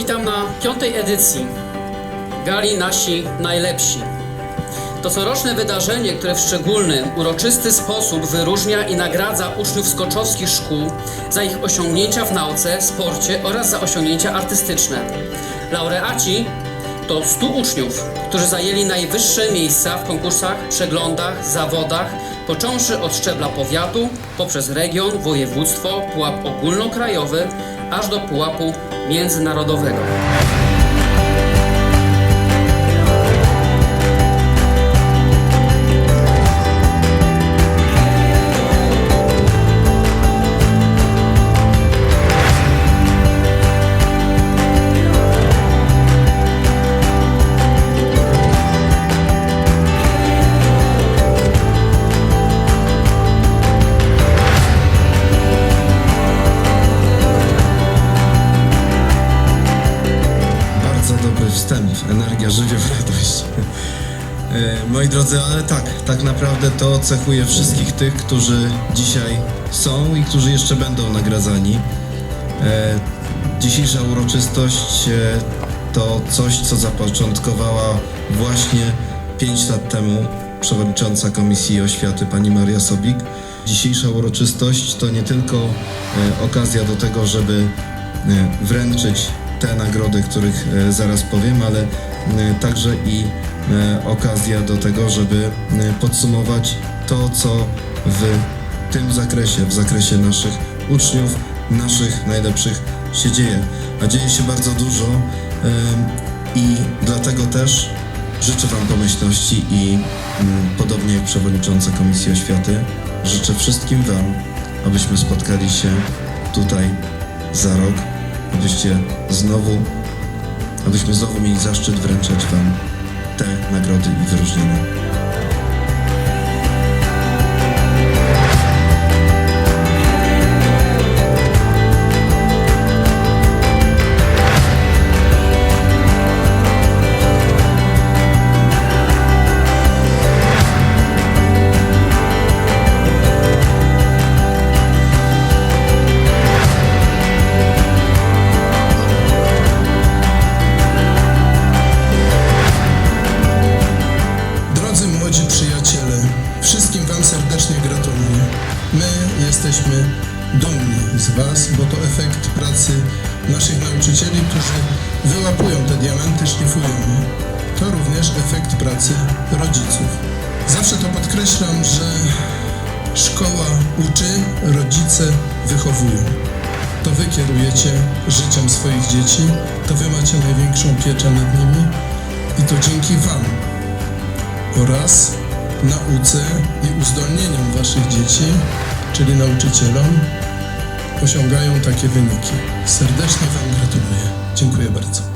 Witam na piątej edycji Gali Nasi Najlepsi. To coroczne wydarzenie, które w szczególny, uroczysty sposób wyróżnia i nagradza uczniów skoczowskich szkół za ich osiągnięcia w nauce, sporcie oraz za osiągnięcia artystyczne. Laureaci to 100 uczniów, którzy zajęli najwyższe miejsca w konkursach, przeglądach, zawodach, począwszy od szczebla powiatu, poprzez region, województwo, pułap ogólnokrajowy, aż do pułapu międzynarodowego. Energia, żywioł, radość. E, Moi drodzy, ale tak, tak naprawdę to cechuje wszystkich tych, którzy dzisiaj są i którzy jeszcze będą nagradzani. E, Dzisiejsza uroczystość e, to coś, co zapoczątkowała właśnie 5 lat temu przewodnicząca Komisji Oświaty pani Maria Sobik. Dzisiejsza uroczystość to nie tylko okazja do tego, żeby wręczyć te nagrody, których e, zaraz powiem, ale e, także i e, okazja do tego, żeby podsumować to, co w tym zakresie, w zakresie naszych uczniów, naszych najlepszych się dzieje. A dzieje się bardzo dużo i dlatego też życzę Wam pomyślności i mm, podobnie jak przewodnicząca Komisji Oświaty, życzę wszystkim Wam, abyśmy spotkali się tutaj za rok, abyście znowu, abyśmy znowu mieli zaszczyt wręczać Wam przyjaciele, wszystkim Wam serdecznie gratuluję. My jesteśmy dumni z Was, bo to efekt pracy naszych nauczycieli, którzy wyłapują te diamenty, szlifują je. To również efekt pracy rodziców. Zawsze to podkreślam, że szkoła uczy, rodzice wychowują. To Wy kierujecie życiem swoich dzieci, to Wy macie największą pieczę nad nimi i to dzięki Wam oraz nauce i uzdolnieniom Waszych dzieci, czyli nauczycielom, osiągają takie wyniki. Serdecznie Wam gratuluję. Dziękuję bardzo.